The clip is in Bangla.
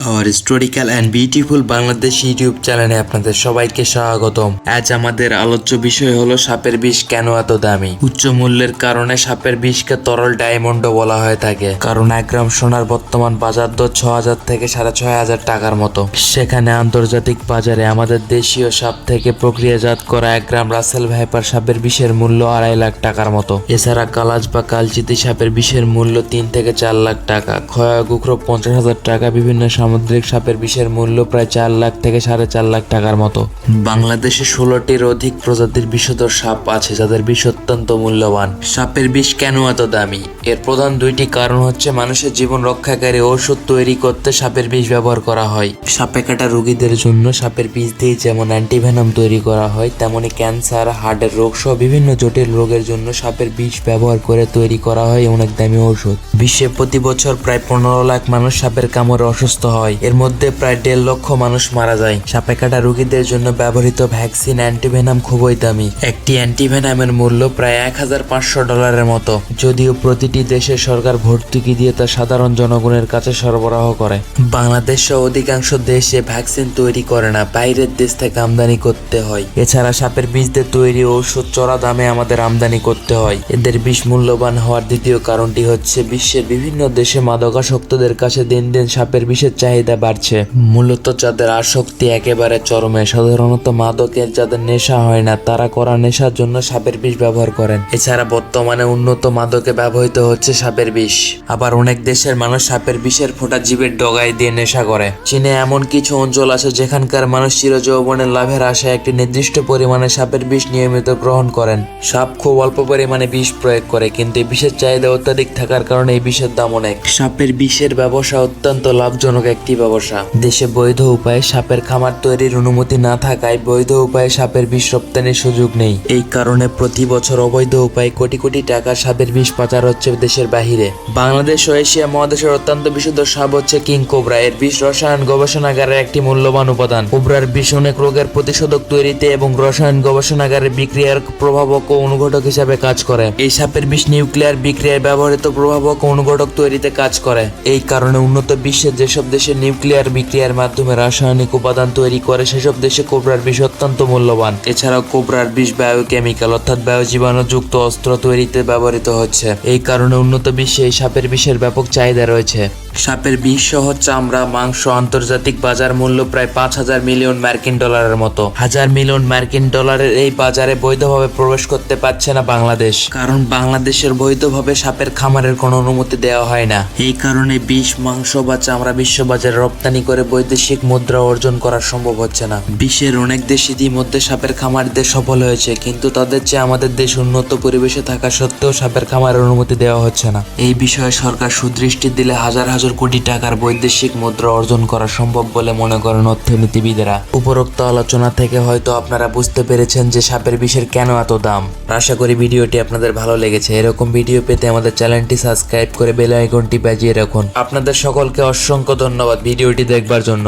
আমার historical and beautiful Bangladesh YouTube চ্যানেলে আপনাদের সবাইকে স্বাগতম। আজ আমাদের আলোচ্য বিষয় হলো সাপের বিষ কেন এত দামি? উচ্চ মূল্যের কারণে সাপের বিষকে তরল ডায়মন্ডও বলা হয়ে থাকে। কারণ এক গ্রাম সোনার বর্তমান বাজার দর ছ হাজার থেকে সাড়ে ছয় হাজার টাকার মতো। সেখানে আন্তর্জাতিক বাজারে আমাদের দেশীয় সাপ থেকে প্রক্রিয়াজাত করা এক গ্রাম রাসেল ভাইপার সাপের বিষের মূল্য আড়াই লাখ টাকার মতো। এছাড়া কালাজ বা কালচিতি সাপের বিষের মূল্য তিন থেকে চার লাখ টাকা। খয়া গুখরো পঞ্চাশ হাজার টাকা বিভিন্ন সামুদ্রিক সাপের বিষের মূল্য প্রায় চার লাখ থেকে সাড়ে চার লাখ টাকার মতো। বাংলাদেশে ষোলোটির অধিক প্রজাতির বিষধর সাপ আছে যাদের বিষ অত্যন্ত মূল্যবান। সাপের বিষ কেন এত দামি? এর প্রধান দুইটি কারণ হচ্ছে মানুষের জীবন রক্ষাকারী ওষুধ তৈরি করতে সাপের বিষ ব্যবহার করা হয়। সাপে কাটা রোগীদের জন্য সাপের বিষ দিয়ে যেমন অ্যান্টিভেনম তৈরি করা হয়, তেমনি ক্যান্সার, হার্টের রোগ সহ বিভিন্ন জটিল রোগের জন্য সাপের বিষ ব্যবহার করে তৈরি করা হয় অনেক দামি ঔষধ বিশ্বে প্রতি বছর প্রায় পনেরো লাখ মানুষ সাপের কামড়ে অসুস্থ হয়। এর মধ্যে প্রায় দেড় লক্ষ মানুষ মারা যায়। সাপে কাটা রোগীদের জন্য ব্যবহৃত ভ্যাকসিন অ্যান্টিভেনাম খুবই দামি। একটি অ্যান্টিভেনামের মূল্য প্রায় এক হাজার পাঁচশো ডলারের মতো। যদিও প্রতিটি দেশের সরকার ভর্তুকি দিয়ে তা সাধারণ জনগণের কাছে সরবরাহ করে। বাংলাদেশ সহ অধিকাংশ দেশে ভ্যাকসিন তৈরি করে না, বাইরের দেশ থেকে আমদানি করতে হয়। এছাড়া সাপের বীজ দিয়ে তৈরি ঔষধ চড়া দামে আমাদের আমদানি করতে হয়। এদের বিষ মূল্যবান হওয়ার দ্বিতীয় কারণটি হচ্ছে বিশ্বের বিভিন্ন দেশে মাদকাসক্তদের কাছে দিন দিন সাপের বিষের চাহিদা বাড়ছে। মূলত যাদের আসক্তি একেবারে চরমে, সাধারণত মাদকের যাদের নেশা হয় না, তারা করা নেশার জন্য সাপের বিষ ব্যবহার করেন। এছাড়া বর্তমানে উন্নত মাদকে ব্যবহৃত হচ্ছে সাপের বিষ। আবার অনেক দেশের মানুষ সাপের বিষের ফোঁটা জীবের ডগায় দিয়ে নেশা করে। চীনে এমন কিছু অঞ্চল আছে যেখানকার মানুষ চিরযৌবনের লাভের আশায় একটি নির্দিষ্ট পরিমাণে সাপের বিষ নিয়মিত গ্রহণ করেন। সাপ খুব অল্প পরিমাণে বিষ প্রয়োগ করে, কিন্তু এই বিষের চাহিদা অত্যাধিক থাকার কারণে এই বিষের দাম অনেক। সাপের বিষের ব্যবসা অত্যন্ত লাভজনক একটি ব্যবসা। দেশে বৈধ উপায়ে সাপের খামার তৈরির অনুমতি না থাকায় বৈধ উপায়ে সাপের বিষ রপ্তানির সুযোগ নেই। এই কারণে প্রতি বছর অবৈধ উপায়ে কোটি কোটি টাকা সাপের বিষ পাচার হচ্ছে দেশের বাহিরে। বাংলাদেশ ও এশিয়া মহাদেশের অত্যন্ত বিশুদ্ধ সাপ হচ্ছে কিং কোবরা। এর বিষ রসায়ন গবেষণাগারের একটি মূল্যবান উপাদান। কোবরার বিষ অনেক রোগের প্রতিষেধক তৈরিতে এবং রসায়ন গবেষণাগারের বিক্রিয়ার প্রভাবক ও অনুঘটক হিসাবে কাজ করে। এই সাপের বিষ নিউক্লিয়ার বিক্রিয়ায় ব্যবহৃত প্রভাবক ও অনুঘটক তৈরিতে কাজ করে। এই কারণে উন্নত বিশ্বের যেসব দেশে নিউক্লিয়ার বিক্রিয়ার মাধ্যমে রাসায়নিক উপাদান তৈরি করে, সেসব দেশে কোবরার বিষ অত্যন্ত মূল্যবান। এছাড়াও কোবরার বিষ বায়োকেমিক্যাল অর্থাৎ বায়োজীবাণুযুক্ত অস্ত্র তৈরিতে ব্যবহৃত হচ্ছে। এই কারণে উন্নত বিশ্বে এই সাপের বিষের ব্যাপক চাহিদা রয়েছে। সাপের বিষ সহ চামড়া, মাংস, আন্তর্জাতিক বাজার মূল্য প্রায় পাঁচ হাজার মিলিয়ন মার্কিন ডলারের মতো। হাজার মিলিয়ন মার্কিন ডলারের এই বাজারে বৈধভাবে প্রবেশ করতে পারছে না বাংলাদেশ। কারণ বাংলাদেশের বৈধভাবে সাপের খামারের কোনো অনুমতি দেওয়া হয় না। এই কারণে বিষ, মাংস বা চামড়া বিশ্ববাজারে রপ্তানি করে বৈদেশিক মুদ্রা অর্জন করা সম্ভব হচ্ছে না। বিশ্বের অনেক দেশ ইতিমধ্যে সাপের খামারিদের সফল হয়েছে, কিন্তু তাদের চেয়ে আমাদের দেশ উন্নত পরিবেশে থাকা সত্ত্বেও সাপের খামারের অনুমতি দেওয়া হচ্ছে না। এই বিষয়ে সরকার সুদৃষ্টি দিলে হাজার হাজার কোটি টাকার বৈদেশিক মুদ্রা অর্জন করা সম্ভব বলে মনে করেন অর্থনীতিবিদেরা। উপরোক্ত আলোচনা থেকে হয়তো আপনারা বুঝতে পেরেছেন যে সাপের বিষের কেন এত দাম। আশা করি ভিডিওটি আপনাদের ভালো লেগেছে। এরকম ভিডিও পেতে আমাদের চ্যানেলটি সাবস্ক্রাইব করে বেল আইকনটি বাজিয়ে রাখুন। আপনাদের সকলকে অসংখ্য ধন্যবাদ ভিডিওটি দেখবার জন্য।